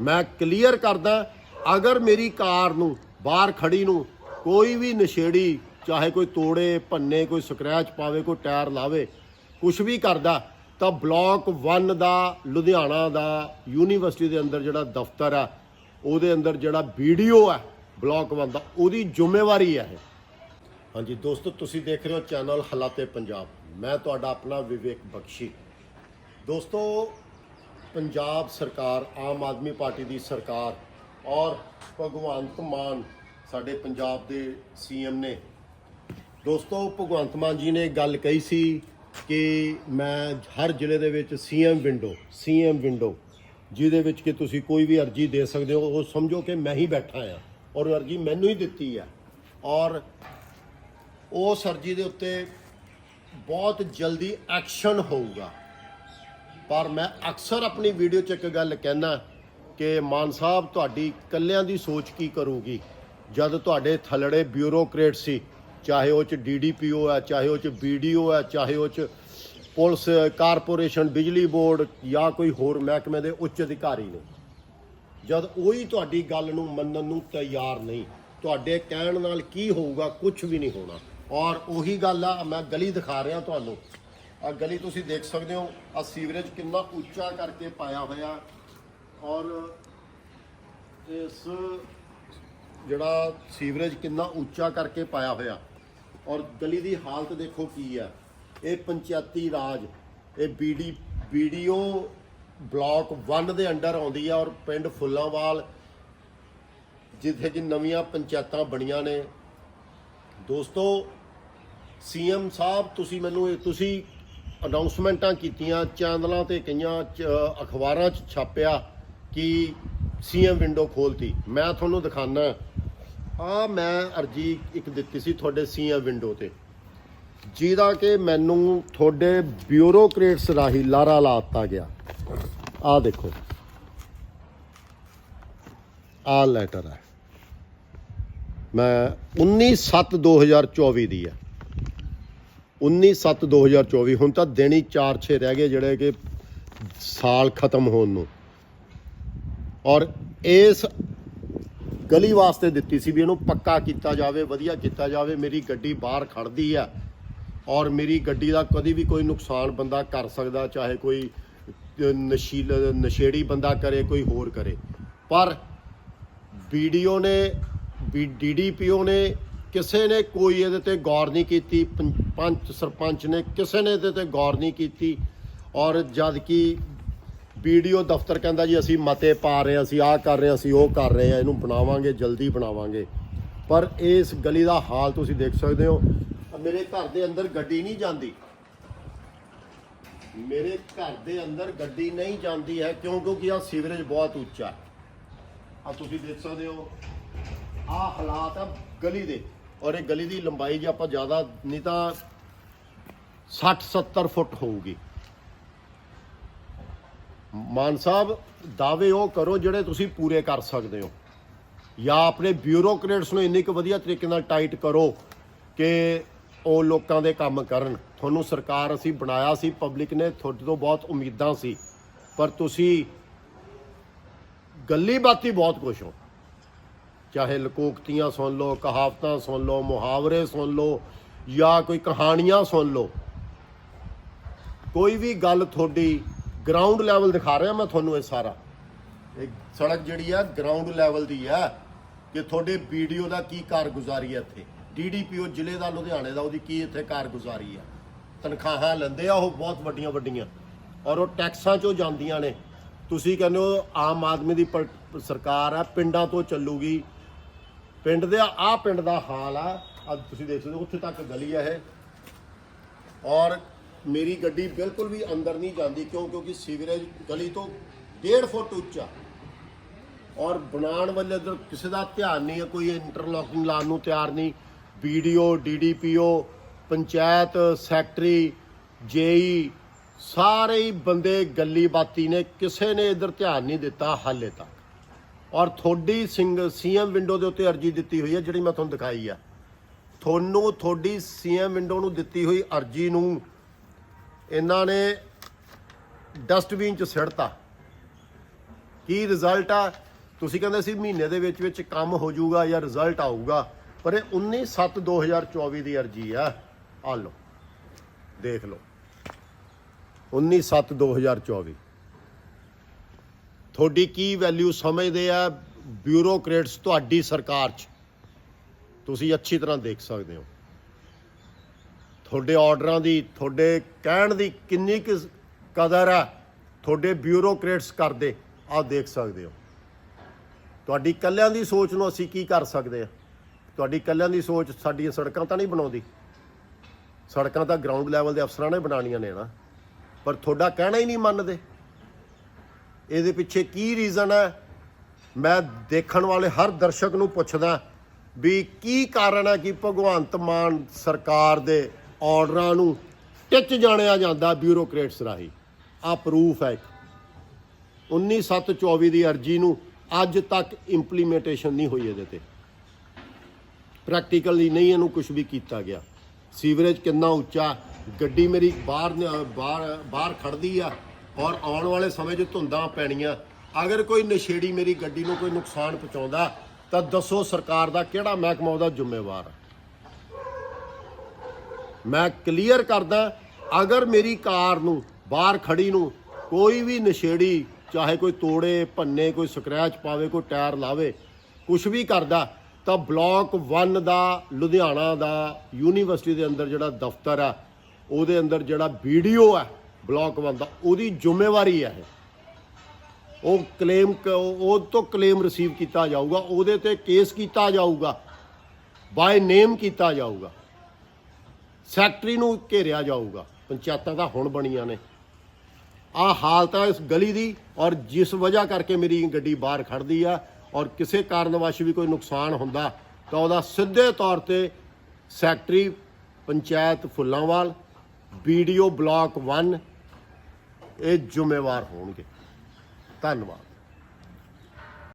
ਮੈਂ ਕਲੀਅਰ ਕਰਦਾ, ਅਗਰ ਮੇਰੀ ਕਾਰ ਨੂੰ, ਬਾਹਰ ਖੜੀ ਨੂੰ ਕੋਈ ਵੀ ਨਸ਼ੇੜੀ, ਚਾਹੇ ਕੋਈ ਤੋੜੇ, ਭੰਨੇ, ਕੋਈ ਸਕ੍ਰੈਚ ਪਾਵੇ, ਕੋਈ ਟਾਇਰ ਲਾਵੇ ਕੁਝ ਵੀ ਕਰਦਾ, ਤਾਂ ਬਲਾਕ 1 ਦਾ, ਲੁਧਿਆਣਾ ਦਾ ਯੂਨੀਵਰਸਿਟੀ ਦੇ ਅੰਦਰ ਜਿਹੜਾ ਦਫ਼ਤਰ ਆ, ਉਹਦੇ ਅੰਦਰ ਜਿਹੜਾ ਵੀਡੀਓ ਹੈ ਬਲਾਕ 1 ਦਾ, ਉਹਦੀ ਜ਼ਿੰਮੇਵਾਰੀ ਹੈ ਇਹ। ਹਾਂਜੀ, ਦੋਸਤੋ, ਤੁਸੀਂ ਦੇਖ ਰਹੇ ਹੋ ਚੈਨਲ ਹਾਲਾਤੇ ਪੰਜਾਬ। ਮੈਂ ਤੁਹਾਡਾ ਆਪਣਾ ਵਿਵੇਕ ਬਖਸ਼ੀ। ਦੋਸਤੋ ਪੰਜਾਬ ਸਰਕਾਰ, ਆਮ ਆਦਮੀ ਪਾਰਟੀ ਦੀ ਸਰਕਾਰ ਔਰ ਭਗਵੰਤ ਮਾਨ ਸਾਡੇ ਪੰਜਾਬ ਦੇ ਸੀਐਮ ਨੇ। ਦੋਸਤੋ, ਭਗਵੰਤ ਮਾਨ ਜੀ ਨੇ ਗੱਲ ਕਹੀ ਸੀ ਕਿ ਮੈਂ ਹਰ ਜ਼ਿਲ੍ਹੇ ਦੇ ਵਿੱਚ ਸੀਐਮ ਵਿੰਡੋ ਸੀਐਮ ਵਿੰਡੋ, ਜਿਹਦੇ ਵਿੱਚ ਕਿ ਤੁਸੀਂ ਕੋਈ ਵੀ ਅਰਜੀ ਦੇ ਸਕਦੇ ਹੋ। ਉਹ ਸਮਝੋ ਕਿ ਮੈਂ ਹੀ ਬੈਠਾ ਆ ਔਰ ਉਹ ਅਰਜੀ ਮੈਨੂੰ ਹੀ ਦਿੱਤੀ ਆ ਔਰ ਉਸ ਅਰਜੀ ਦੇ ਉੱਤੇ ਬਹੁਤ ਜਲਦੀ ਐਕਸ਼ਨ ਹੋਊਗਾ। ਪਰ ਮੈਂ ਅਕਸਰ ਆਪਣੀ ਵੀਡੀਓ 'ਚ ਇੱਕ ਗੱਲ ਕਹਿਣਾ ਕਿ ਮਾਨ ਸਾਹਿਬ, ਤੁਹਾਡੀ ਇਕੱਲਿਆਂ ਦੀ ਸੋਚ ਕੀ ਕਰੂਗੀ? ਜਦ ਤੁਹਾਡੇ ਥਲੜੇ ਬਿਊਰੋਕ੍ਰੇਟ ਸੀ, ਚਾਹੇ ਉਹ 'ਚ ਡੀਡੀਪੀਓ ਹੈ, ਚਾਹੇ ਉਹ 'ਚ ਬੀਡੀਓ ਹੈ, ਚਾਹੇ ਉਹ 'ਚ ਪੁਲਿਸ, ਕਾਰਪੋਰੇਸ਼ਨ, ਬਿਜਲੀ ਬੋਰਡ ਜਾਂ ਕੋਈ ਹੋਰ ਮਹਿਕਮੇ ਦੇ ਉੱਚ ਅਧਿਕਾਰੀ ਨੇ। ਜਦ ਉਹੀ ਤੁਹਾਡੀ ਗੱਲ ਨੂੰ ਮੰਨਣ ਨੂੰ ਤਿਆਰ ਨਹੀਂ, ਤੁਹਾਡੇ ਕਹਿਣ ਨਾਲ ਕੀ ਹੋਊਗਾ ਕੁਝ ਵੀ ਨਹੀਂ ਹੋਣਾ। ਔਰ ਉਹੀ ਗੱਲ ਆ, ਮੈਂ ਗਲੀ ਦਿਖਾ ਰਿਹਾ ਤੁਹਾਨੂੰ। ਆ ਗਲੀ ਤੁਸੀਂ ਦੇਖ ਸਕਦੇ ਹੋ, ਆ ਸੀਵਰੇਜ ਕਿੰਨਾ ਉੱਚਾ ਕਰਕੇ ਪਾਇਆ ਹੋਇਆ। ਔਰ ਇਸ ਜਿਹੜਾ ਸੀਵਰੇਜ ਕਿੰਨਾ ਉੱਚਾ ਕਰਕੇ ਪਾਇਆ ਹੋਇਆ। ਔਰ ਗਲੀ ਦੀ ਹਾਲਤ ਦੇਖੋ ਕੀ ਆ ਇਹ ਪੰਚਾਇਤੀ ਰਾਜ, ਇਹ ਬੀਡੀ ਵੀਡੀਓ ਬਲਾਕ 1 ਦੇ ਅੰਡਰ ਆਉਂਦੀ ਆ ਔਰ ਪਿੰਡ ਫੁੱਲਾਂਵਾਲ, ਜਿੱਥੇ ਕਿ ਨਵੀਆਂ ਪੰਚਾਇਤਾਂ ਬਣੀਆਂ ਨੇ। ਦੋਸਤੋ, ਸੀਐਮ ਸਾਹਿਬ, ਤੁਸੀਂ ਮੈਨੂੰ ਤੁਸੀਂ ਅਨਾਉਂਸਮੈਂਟਾਂ ਕੀਤੀਆਂ, ਚੈਨਲਾਂ ਤੇ ਕਈਆਂ ਚ- ਅਖਬਾਰਾਂ 'ਚ ਛਾਪਿਆ ਕਿ ਸੀਐਮ ਵਿੰਡੋ ਖੋਲਤੀ ਮੈਂ ਤੁਹਾਨੂੰ ਦਿਖਾਣਾ ਆ ਮੈਂ ਅਰਜੀ ਇੱਕ ਦਿੱਤੀ ਸੀ ਤੁਹਾਡੇ ਸੀਐਮ ਵਿੰਡੋ ਤੇ। ਜਿਹਦਾ ਕਿ ਮੈਨੂੰ ਤੁਹਾਡੇ ਬਿਊਰੋਕ੍ਰੇਟਸ ਰਾਹੀਂ ਲਾਰਾ ਲਾਤਾ ਗਿਆ। ਆ ਦੇਖੋ। ਆ ਲੈਟਰ ਹੈ। ਮੈਂ 19/7/2024 ਦੀ ਹੈ। 19/7/2024 ਹੁਣ ਤਾਂ ਦਿਨ ਹੀ 4-6 ਰਹਿ ਗਏ ਜਿਹੜੇ ਕਿ ਸਾਲ ਖਤਮ ਹੋਣ ਨੂੰ। ਔਰ ਇਸ ਗਲੀ ਵਾਸਤੇ ਦਿੱਤੀ ਸੀ ਵੀ ਇਹਨੂੰ ਪੱਕਾ ਕੀਤਾ ਜਾਵੇ, ਵਧੀਆ ਕੀਤਾ ਜਾਵੇ। ਮੇਰੀ ਗੱਡੀ ਬਾਹਰ ਖੜਦੀ ਆ ਔਰ ਮੇਰੀ ਗੱਡੀ ਦਾ ਕਦੀ ਵੀ ਕੋਈ ਨੁਕਸਾਨ ਬੰਦਾ ਕਰ ਸਕਦਾ, ਚਾਹੇ ਕੋਈ ਨਸ਼ੀਲ, ਨਸ਼ੇੜੀ ਬੰਦਾ ਕਰੇ, ਕੋਈ ਹੋਰ ਕਰੇ। ਪਰ ਵੀਡੀਓ ਨੇ ਡੀਡੀਪੀਓ ਨੇ ਕਿਸੇ ਨੇ ਕੋਈ ਇਹਦੇ ਤੇ ਗੌਰ ਨਹੀਂ ਕੀਤੀ। ਪੰ- ਪੰਚ ਸਰਪੰਚ ਨੇ ਕਿਸੇ ਨੇ ਇਹਦੇ ਤੇ ਗੌਰ ਨਹੀਂ ਕੀਤੀ। ਔਰ ਜਦ ਕਿ ਵੀਡੀਓ ਦਫ਼ਤਰ ਕਹਿੰਦਾ ਜੀ, ਅਸੀਂ ਮਤੇ ਪਾ ਰਹੇ ਹਾਂ, ਅਸੀਂ ਆਹ ਕਰ ਰਹੇ ਹਾਂ, ਅਸੀਂ ਉਹ ਕਰ ਰਹੇ ਹਾਂ, ਇਹਨੂੰ ਬਣਾਵਾਂਗੇ, ਜਲਦੀ ਬਣਾਵਾਂਗੇ। ਪਰ ਇਸ ਗਲੀ ਦਾ ਹਾਲ ਤੁਸੀਂ ਦੇਖ ਸਕਦੇ ਹੋ। ਮੇਰੇ ਘਰ ਦੇ ਅੰਦਰ ਗੱਡੀ ਨਹੀਂ ਜਾਂਦੀ। ਮੇਰੇ ਘਰ ਦੇ ਅੰਦਰ ਗੱਡੀ ਨਹੀਂ ਜਾਂਦੀ ਹੈ, ਕਿਉਂ? ਕਿਉਂਕਿ ਆ ਸੀਵਰੇਜ ਬਹੁਤ ਉੱਚਾ ਆ ਤੁਸੀਂ ਦੇਖ ਸਕਦੇ ਹੋ। ਆ ਹਾਲਾਤ ਆ ਗਲੀ ਦੇ। ਔਰ ਇਹ ਗਲੀ ਦੀ ਲੰਬਾਈ ਜੇ ਆਪਾਂ ਜ਼ਿਆਦਾ ਨਹੀਂ ਤਾਂ 60 70 ਫੁੱਟ ਹੋਊਗੀ। ਮਾਨ ਸਾਹਿਬ, ਦਾਅਵੇ ਉਹ ਕਰੋ ਜਿਹੜੇ ਤੁਸੀਂ ਪੂਰੇ ਕਰ ਸਕਦੇ ਹੋ। ਜਾਂ ਆਪਣੇ ਬਿਊਰੋਕਰੇਟਸ ਨੂੰ ਇੰਨੀ ਕੁ ਵਧੀਆ ਤਰੀਕੇ ਨਾਲ ਟਾਈਟ ਕਰੋ ਕਿ ਉਹ ਲੋਕਾਂ ਦੇ ਕੰਮ ਕਰਨ। ਤੁਹਾਨੂੰ ਸਰਕਾਰ ਅਸੀਂ ਬਣਾਇਆ ਸੀ, ਪਬਲਿਕ ਨੇ ਤੁਹਾਡੇ ਤੋਂ ਬਹੁਤ ਉਮੀਦਾਂ ਸੀ। ਪਰ ਤੁਸੀਂ ਗੱਲੀ ਬਾਤੀ ਬਹੁਤ ਕੁਛ ਹੋ। ਚਾਹੇ ਲਕੋਕਤੀਆਂ ਸੁਣ ਲਓ, ਕਹਾਵਤਾਂ ਸੁਣ ਲਓ, ਮੁਹਾਵਰੇ ਸੁਣ ਲਓ ਜਾਂ ਕੋਈ ਕਹਾਣੀਆਂ ਸੁਣ ਲਓ। ਕੋਈ ਵੀ ਗੱਲ ਤੁਹਾਡੀ ਗਰਾਊਂਡ ਲੈਵਲ ਦਿਖਾ ਰਿਹਾ ਮੈਂ ਤੁਹਾਨੂੰ ਇਹ ਸਾਰਾ। ਇਹ ਸੜਕ ਜਿਹੜੀ ਆ ਗਰਾਊਂਡ ਲੈਵਲ ਦੀ ਆ ਕਿ ਤੁਹਾਡੇ ਵੀਡੀਓ ਦਾ ਕੀ ਕਾਰਗੁਜ਼ਾਰੀ ਹੈ ਇੱਥੇ। ਡੀਡੀਪੀਓ ਜ਼ਿਲ੍ਹੇ ਦਾ, ਲੁਧਿਆਣੇ ਦਾ, ਉਹਦੀ ਕੀ ਇੱਥੇ ਕਾਰਗੁਜ਼ਾਰੀ ਆ। ਤਨਖਾਹਾਂ ਲੈਂਦੇ ਆ ਉਹ ਬਹੁਤ ਵੱਡੀਆਂ ਵੱਡੀਆਂ। ਔਰ ਉਹ ਟੈਕਸਾਂ ਚੋਂ ਜਾਂਦੀਆਂ ਨੇ। ਤੁਸੀਂ ਕਹਿੰਦੇ ਹੋ ਆਮ ਆਦਮੀ ਦੀ ਪਰ- ਸਰਕਾਰ ਆ, ਪਿੰਡਾਂ ਤੋਂ ਚੱਲੂਗੀ। ਪਿੰਡ ਦੇ ਆ ਪਿੰਡ ਦਾ ਹਾਲ ਆ। ਅੱਜ ਤੁਸੀਂ ਦੇਖ ਸਕਦੇ ਹੋ, ਉੱਥੇ ਤੱਕ ਗਲੀ ਆ ਇਹ। ਔਰ ਮੇਰੀ ਗੱਡੀ ਬਿਲਕੁਲ ਵੀ ਅੰਦਰ ਨਹੀਂ ਜਾਂਦੀ, ਕਿਉਂ? ਕਿਉਂਕਿ ਸੀਵਰੇਜ ਗਲੀ ਤੋਂ 1.5 ਫੁੱਟ ਉੱਚਾ ਔਰ ਬਣਾਉਣ ਵਾਲੇ ਇਧਰ ਕਿਸੇ ਦਾ ਧਿਆਨ ਨਹੀਂ ਹੈ ਕੋਈ ਇੰਟਰਲੋਕਿੰਗ ਲਾਉਣ ਨੂੰ ਤਿਆਰ ਨਹੀਂ। VDO DDPO panchayat, secretary JE ਸਾਰੇ ਹੀ ਬੰਦੇ ਗੱਲੀ ਬਾਤੀ ਨੇ, ਕਿਸੇ ਨੇ ਇਧਰ ਧਿਆਨ ਨਹੀਂ ਦਿੱਤਾ ਹਾਲੇ ਤੱਕ। ਔਰ ਤੁਹਾਡੀ ਸਿੰਘ ਸੀਐਮ ਵਿੰਡੋ ਦੇ ਉੱਤੇ ਅਰਜੀ ਦਿੱਤੀ ਹੋਈ ਹੈ, ਜਿਹੜੀ ਮੈਂ ਤੁਹਾਨੂੰ ਦਿਖਾਈ ਆ। ਤੁਹਾਨੂੰ ਤੁਹਾਡੀ ਸੀਐਮ ਵਿੰਡੋ ਨੂੰ ਦਿੱਤੀ ਹੋਈ ਅਰਜੀ ਨੂੰ ਇਹਨਾਂ ਨੇ ਡਸਟਬਿਨ ਚ ਸਿੜਤਾ ਕੀ ਰਿਜ਼ਲਟ ਆ? ਤੁਸੀਂ ਕਹਿੰਦੇ ਸੀ ਮਹੀਨੇ ਦੇ ਵਿੱਚ ਵਿੱਚ ਕੰਮ ਹੋ ਜਾਊਗਾ ਜਾਂ ਰਿਜ਼ਲਟ ਆਊਗਾ, ਪਰ ਇਹ 19/7/2024 ਦੀ ਅਰਜੀ ਆ। ਆ ਲਓ, ਦੇਖ ਲਓ। 19/7/2024 ਤੁਹਾਡੀ ਕੀ ਵੈਲਿਊ ਸਮਝਦੇ ਆ ਬਿਊਰੋਕਰੇਟਸ ਤੁਹਾਡੀ ਸਰਕਾਰ 'ਚ? ਤੁਸੀਂ ਅੱਛੀ ਤਰ੍ਹਾਂ ਦੇਖ ਸਕਦੇ ਹੋ। ਤੁਹਾਡੇ ਆਰਡਰਾਂ ਦੀ, ਤੁਹਾਡੇ ਕਹਿਣ ਦੀ ਕਿੰਨੀ ਕੁ ਕਦਰ ਆ, ਤੁਹਾਡੇ ਬਿਊਰੋਕਰੇਟਸ ਕਰਦੇ, ਆਹ ਦੇਖ ਸਕਦੇ ਹੋ। ਤੁਹਾਡੀ ਕੱਲਿਆਂ ਦੀ ਸੋਚ ਨੂੰ ਅਸੀਂ ਕੀ ਕਰ ਸਕਦੇ ਆ? ਤੁਹਾਡੀ ਕੱਲਿਆਂ ਦੀ ਸੋਚ ਸਾਡੀਆਂ ਸੜਕਾਂ ਤਾਂ ਨਹੀਂ ਬਣਾਉਂਦੀ। ਸੜਕਾਂ ਤਾਂ ਗਰਾਊਂਡ ਲੈਵਲ ਦੇ ਅਫਸਰਾਂ ਨੇ ਬਣਾਉਣੀਆਂ ਨੇ ਨਾ। ਪਰ ਤੁਹਾਡਾ ਕਹਿਣਾ ਹੀ ਨਹੀਂ ਮੰਨਦੇ। ਇਹਦੇ ਪਿੱਛੇ ਕੀ ਰੀਜ਼ਨ ਹੈ? ਮੈਂ ਦੇਖਣ ਵਾਲੇ ਹਰ ਦਰਸ਼ਕ ਨੂੰ ਪੁੱਛਦਾ ਵੀ ਕੀ ਕਾਰਨ ਹੈ ਕਿ ਭਗਵੰਤ ਮਾਨ ਸਰਕਾਰ ਦੇ ਆਰਡਰਾਂ ਨੂੰ ਟਿੱਚ ਜਾਣਿਆ ਜਾਂਦਾ ਬਿਊਰੋਕ੍ਰੇਟਸ ਰਾਹੀਂ? ਆ ਪ੍ਰੂਫ ਹੈ ਇੱਕ। 19/7/24 ਦੀ ਅਰਜੀ ਨੂੰ ਅੱਜ ਤੱਕ ਇੰਪਲੀਮੈਂਟੇਸ਼ਨ ਨਹੀਂ ਹੋਈ ਇਹਦੇ ਤੇ। ਪ੍ਰੈਕਟੀਕਲੀ ਨਹੀਂ ਇਹਨੂੰ ਕੁਝ ਵੀ ਕੀਤਾ ਗਿਆ। ਸੀਵਰੇਜ ਕਿੰਨਾ ਉੱਚਾ, ਗੱਡੀ ਮੇਰੀ ਬਾਹਰ ਬਾਹਰ ਬਾਹਰ ਖੜਦੀ ਆ। ਔਰ ਆਉਣ ਵਾਲੇ ਸਮੇਂ 'ਚ ਧੁੰਦਾਂ ਪੈਣੀਆਂ। ਅਗਰ ਕੋਈ ਨਸ਼ੇੜੀ ਮੇਰੀ ਗੱਡੀ ਨੂੰ ਕੋਈ ਨੁਕਸਾਨ ਪਹੁੰਚਾਉਂਦਾ, ਤਾਂ ਦੱਸੋ ਸਰਕਾਰ ਦਾ ਕਿਹੜਾ ਮਹਿਕਮਾ ਉਹਦਾ ਜ਼ਿੰਮੇਵਾਰ ਮੈਂ ਕਲੀਅਰ ਕਰਦਾ, ਅਗਰ ਮੇਰੀ ਕਾਰ ਨੂੰ, ਬਾਹਰ ਖੜੀ ਨੂੰ ਕੋਈ ਵੀ ਨਸ਼ੇੜੀ, ਚਾਹੇ ਕੋਈ ਤੋੜੇ, ਭੰਨੇ, ਕੋਈ ਸਕ੍ਰੈਚ ਪਾਵੇ, ਕੋਈ ਟਾਇਰ ਲਾਵੇ ਕੁਝ ਵੀ ਕਰਦਾ, ਤਾਂ ਬਲਾਕ 1 ਦਾ, ਲੁਧਿਆਣਾ ਦਾ, ਯੂਨੀਵਰਸਿਟੀ ਦੇ ਅੰਦਰ ਜਿਹੜਾ ਦਫ਼ਤਰ ਆ, ਉਹਦੇ ਅੰਦਰ ਜਿਹੜਾ ਵੀਡੀਓ ਹੈ ਬਲਾਕ 1 ਦਾ ਉਹਦੀ ਜ਼ਿੰਮੇਵਾਰੀ ਹੈ ਇਹ। ਉਹ ਕਲੇਮ ਉਹ ਤੋਂ ਕਲੇਮ ਰਿਸੀਵ ਕੀਤਾ ਜਾਊਗਾ, ਉਹਦੇ ਤੇ ਕੇਸ ਕੀਤਾ ਜਾਊਗਾ ਬਾਈ ਨੇਮ ਕੀਤਾ ਜਾਊਗਾ ਸੈਕਟਰੀ ਨੂੰ ਘੇਰਿਆ ਜਾਊਗਾ, ਪੰਚਾਇਤਾਂ ਤਾਂ ਹੁਣ ਬਣੀਆਂ ਨੇ। ਆ ਹਾਲਤ ਹੈ ਇਸ ਗਲੀ ਦੀ, ਔਰ ਜਿਸ ਵਜ੍ਹਾ ਕਰਕੇ ਮੇਰੀ ਗੱਡੀ ਬਾਹਰ ਖੜਦੀ ਆ, ਔਰ ਕਿਸੇ ਕਾਰਨਵਸ਼ ਵੀ ਕੋਈ ਨੁਕਸਾਨ ਹੁੰਦਾ, ਤਾਂ ਉਹਦਾ ਸਿੱਧੇ ਤੌਰ ਤੇ secretary panchayat Phullanwal VDO block 1 ਇਹ ਜ਼ਿੰਮੇਵਾਰ ਹੋਣਗੇ। ਧੰਨਵਾਦ।